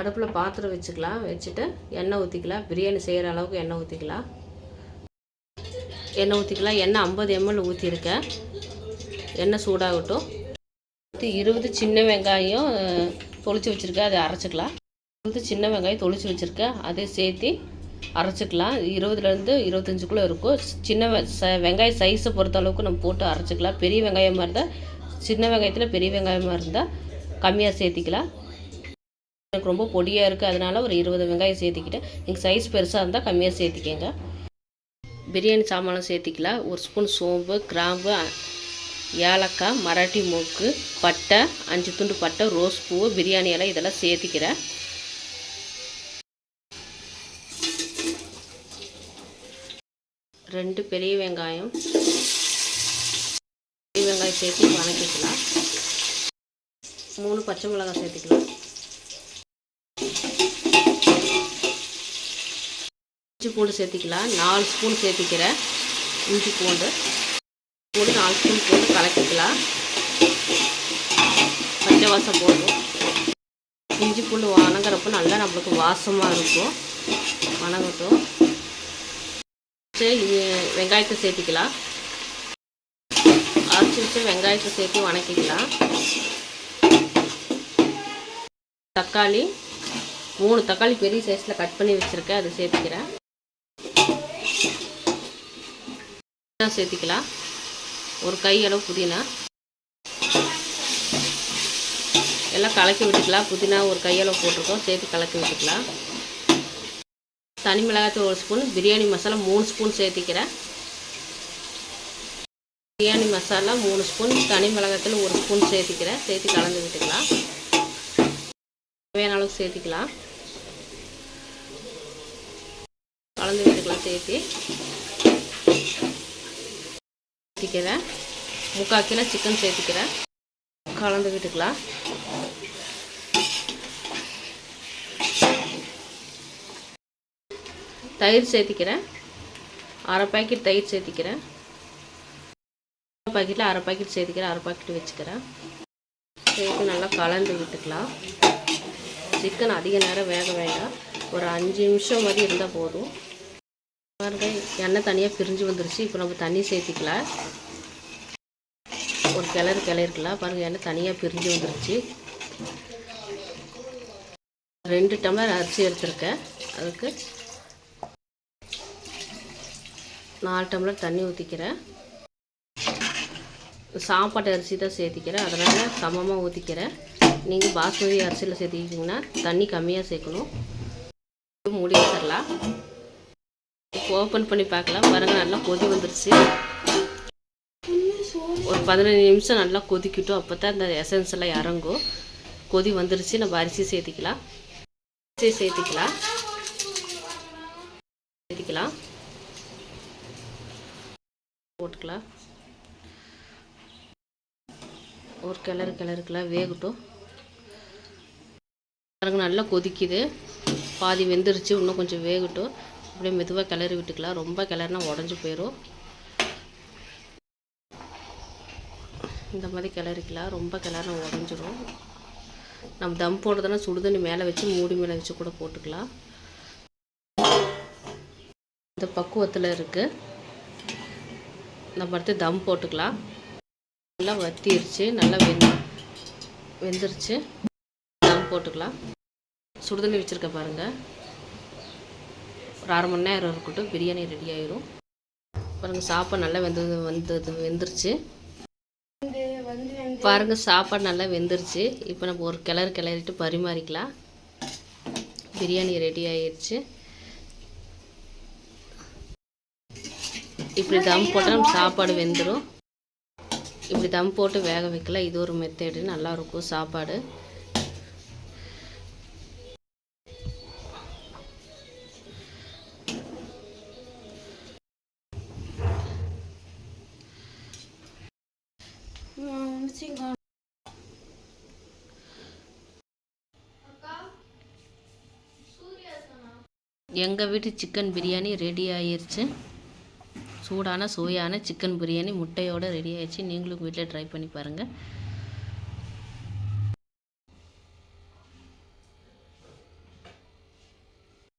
அடுப்பில் பாத்திரம் வச்சுக்கலாம். வச்சுட்டு எண்ணெய் ஊற்றிக்கலாம் பிரியாணி செய்கிற அளவுக்கு எண்ணெய் ஊற்றிக்கலாம் எண்ணெய் ஊற்றிக்கலாம் எண்ணெய் ஐம்பது எம்எல் ஊற்றிருக்கேன் எண்ணெய் சூடாகட்டும். ஊற்றி இருபது சின்ன வெங்காயம் தொளிச்சு வச்சுருக்கேன். அதை அரைச்சிக்கலாம். இருபது சின்ன வெங்காயம் தொளிச்சு வச்சுருக்கேன். அதை சேர்த்து அரைச்சிக்கலாம். இருபதுலேருந்து இருபத்தஞ்சுக்குள்ளே இருக்கும். சின்ன வெ ச சைஸை பொறுத்த அளவுக்கு நம்ம போட்டு அரைச்சிக்கலாம். பெரிய வெங்காயமாக இருந்தால் சின்ன வெங்காயத்தில் பெரிய வெங்காயமாக இருந்தால் கம்மியாக சேர்த்திக்கலாம். எனக்கு ரொம்ப பொடியாக இருக்குது அதனால் ஒரு இருபது வெங்காயம் சேர்த்திக்கிட்டேன் நீங்கள் சைஸ் பெருசாக இருந்தால் கம்மியாக சேர்த்திக்கங்க. பிரியாணி சாமானும் சேர்த்திக்கலாம். ஒரு ஸ்பூன் சோம்பு கிராம்பு ஏலக்காய் மராட்டி மூக்கு பட்டை அஞ்சு துண்டு பட்டை ரோஸ் பூ பிரியாணி இலை இதெல்லாம் சேர்த்திக்கிறேன். ரெண்டு பெரிய வெங்காயம். பெரிய வெங்காயம் சேர்த்து வணக்கிக்கலாம் மூணு பச்சை மிளகாய் சேர்த்துக்கலாம். பூண்டு சேர்த்திக்கலாம். நாலு ஸ்பூன் சேர்த்திக்கிறேன். இஞ்சி பூண்டு. பூண்டு நாலு ஸ்பூன் போட்டு கலக்கிக்கலாம். பச்சை வாசம் போடும் இஞ்சி பூண்டு வணங்குறப்போ நல்லா நம்மளுக்கு வாசமாக இருக்கும். வணங்கட்டும். இது வெங்காயத்தை சேர்த்திக்கலாம். அரைச்சி வச்சு வெங்காயத்தை சேர்த்து வணக்கிக்கலாம். தக்காளி மூணு தக்காளி பெரிய சைஸில் கட் பண்ணி வச்சுருக்கேன். அதை சேர்த்துக்கிறேன். புதினா சேர்த்திக்கலாம். ஒரு கை அளவு புதினா. எல்லாம் கலக்கி விட்டுக்கலாம். புதினா ஒரு கையளவு போட்டிருக்கோம். சேர்த்து கலக்கி விட்டுக்கலாம். தனி மிளகாய்த்தூள் ஒரு ஸ்பூன். பிரியாணி மசாலா மூணு ஸ்பூன் சேர்த்திக்கிறேன். பிரியாணி மசாலா மூணு ஸ்பூன். தனி மிளகாத்தூள் ஒரு ஸ்பூன் சேர்த்திக்கிறேன். சேர்த்து கலந்து விட்டுக்கலாம். தேவையான அளவுக்கு சேர்த்திக்கலாம். கலந்து விட்டுக்கலாம் சேர்த்து. சேர்த்திக்கிறேன். முக்கால் கிலோ சிக்கன் சேர்த்திக்கிறேன். கலந்துக்கிட்டுக்கலாம் தயிர் சேர்த்திக்கிறேன். அரை பாக்கெட் தயிர் சேர்த்திக்கிறேன். பாக்கெட்டில் அரை பாக்கெட் சேர்த்திக்கிறேன். அரை பாக்கெட் வச்சுக்கிறேன். சேர்த்து நல்லா கலந்து விட்டுக்கலாம். சிக்கன் அதிக நேரம் வேக வேண்டாம். ஒரு அஞ்சு நிமிஷம் மாதிரி இருந்தால் போதும். பாருங்க எண்ணெய் தனியாக பிரிஞ்சு வந்துருச்சு. இப்போ நம்ம தண்ணி சேர்த்திக்கலாம். ஒரு கிளறு கிளறிக்கலாம் பாருங்கள் எண்ணெய் தனியாக பிரிஞ்சு வந்துருச்சு. ரெண்டு டம்ளர் அரிசி எடுத்திருக்கேன். அதுக்கு நாலு டம்ளர் தண்ணி ஊற்றிக்கிறேன் சாப்பாட்டு அரிசி தான் சேர்த்திக்கிறேன். அதனால் சமமாக ஊற்றிக்கிறேன் நீங்கள் பாஸ்மதி அரிசியில் சேர்த்திக்கிட்டிங்கன்னா தண்ணி கம்மியாக சேர்க்கணும். மூடி வச்சிடலாம். ஓப்பன் பண்ணி பார்க்கலாம். பாருங்கள் நல்லா கொதி வந்துருச்சு. ஒரு பதினஞ்சு நிமிஷம் நல்லா கொதிக்கட்டும். அப்போ தான் அந்த எசன்ஸ் எல்லாம் இறங்கும். கொதி வந்துருச்சு. நம்ம அரிசி சேர்த்திக்கலாம். அரிசி சேர்த்திக்கலாம். சேர்த்திக்கலாம். போட்டுக்கலாம். ஒரு கிளறு கிளறுக்கெல்லாம் வேகட்டும். பாருங்க நல்லா கொதிக்குது. பாதி வெந்துருச்சு. இன்னும் கொஞ்சம் வேகட்டும். அப்படியே மெதுவாக கிளறி விட்டுக்கலாம். ரொம்ப கிளறினா உடஞ்சி போயிடும் இந்த மாதிரி கிளறிக்கலாம். ரொம்ப கிளறினா உடஞ்சிரும். நம்ம தம் போடுறதுனா சுடுதண்ணி மேலே வச்சு மூடி மேலே வச்சு கூட போட்டுக்கலாம். இந்த பக்குவத்தில் இருக்குது நம்ம அடுத்து தம் போட்டுக்கலாம். நல்லா வத்திருச்சு. நல்லா வெந்து வெந்துருச்சு. தம் போட்டுக்கலாம். சுடுதண்ணி வச்சுருக்க பாருங்கள் ஒரு அரை மணி நேரம் இருக்கட்டும் பிரியாணி ரெடி ஆயிரும். பாருங்கள் சாப்பாடு நல்லா வெந்தது வந்தது வெந்துருச்சு. பாருங்கள் சாப்பாடு நல்லா வெந்துருச்சு. இப்போ நம்ம ஒரு கிளறு கிளறிட்டு பரிமாறிக்கலாம். பிரியாணி ரெடி ஆயிடுச்சு இப்படி தம் போட்டால் நம்ம சாப்பாடு வெந்துடும் இப்படி தம் போட்டு வேக வைக்கலாம். இது ஒரு மெத்தேடு நல்லாயிருக்கும் சாப்பாடு. எங்கள் வீட்டு சிக்கன் பிரியாணி ரெடி ஆயிருச்சு. சூடான சுவையான சிக்கன் பிரியாணி முட்டையோடு ரெடி ஆயிடுச்சு நீங்களும் வீட்டில் ட்ரை பண்ணி பாருங்கள்